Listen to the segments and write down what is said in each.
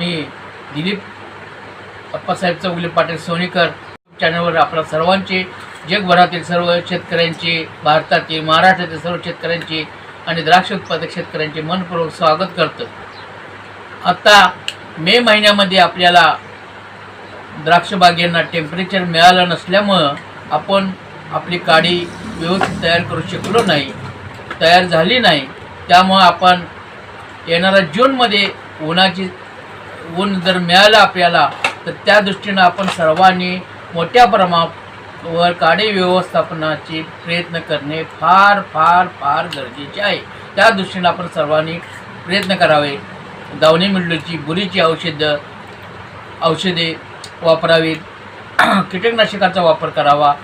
मी दिलीप अप्पासाहेब चौगुले पाटील सोनीकर. चॅनलवर आपल्या सर्वांचे जगभरातील सर्व शेतकऱ्यांचे भारतातील महाराष्ट्रातील सर्व शेतकऱ्यांचे आणि द्राक्ष उत्पादक शेतकऱ्यांचे मनपूर्वक स्वागत करतो. आता मे महिन्यामध्ये आपल्याला द्राक्षबागेंना टेम्परेचर मिळालं नसल्यामुळं आपण आपली काडी व्यवस्थित तयार करू शकलो नाही. तयार झाली नाही. त्यामुळं आपण येणाऱ्या जूनमध्ये उन्हाची ऊन जर मिळालं आपल्याला तर त्या दृष्टीनं आपण सर्वांनी मोठ्या प्रमाणावर काडी व्यवस्थापनाचे प्रयत्न करणे फार फार फार गरजेचे आहे. त्या दृष्टीनं आपण सर्वांनी प्रयत्न करावे. दावणी मिल्लूची बुरीची औषधं औषधे वापरावीत. कीटकनाशकाचा वापर करावा.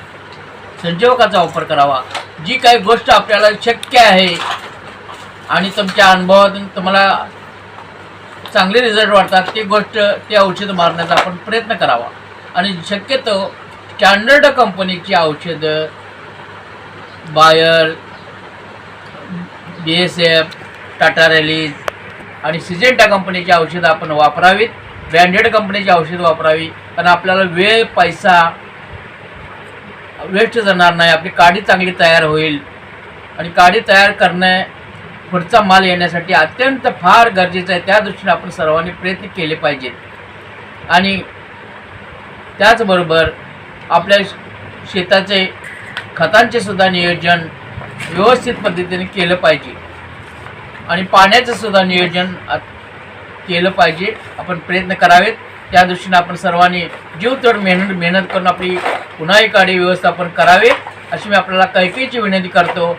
संजीवकाचा वापर करावा. जी काही गोष्ट आपल्याला शक्य आहे आणि तुमच्या अनुभवातून तुम्हाला चांगले रिझल्ट वाटतात ती गोष्ट ते औषध मारण्याचा आपण प्रयत्न करावा. आणि शक्यतो स्टँडर्ड कंपनीची औषधं Bayer B S F Tata Rallis आणि सिजेंटा कंपनीची औषधं आपण वापरावीत. ब्रँडेड कंपनीची औषधं वापरावी. कारण आपल्याला वेळ पैसा वेस्ट जाणार नाही. आपली काडी चांगली तयार होईल. आणि काडी तयार करणे पुढचा माल येण्यासाठी अत्यंत फार गरजेचं आहे. त्या दृष्टीने आपण सर्वांनी प्रयत्न केले पाहिजेत. आणि त्याचबरोबर आपल्या शेताचे खतांचे सुद्धा नियोजन व्यवस्थित पद्धतीने केलं पाहिजे. आणि पाण्याचं सुद्धा नियोजन केलं पाहिजे. आपण प्रयत्न करावेत. त्या दृष्टीने आपण सर्वांनी जीवतोड मेहनत मेहनत करून आपली पुन्हा एक व्यवस्थापन करावे. अशी मी आपल्याला कैकेची विनंती करतो.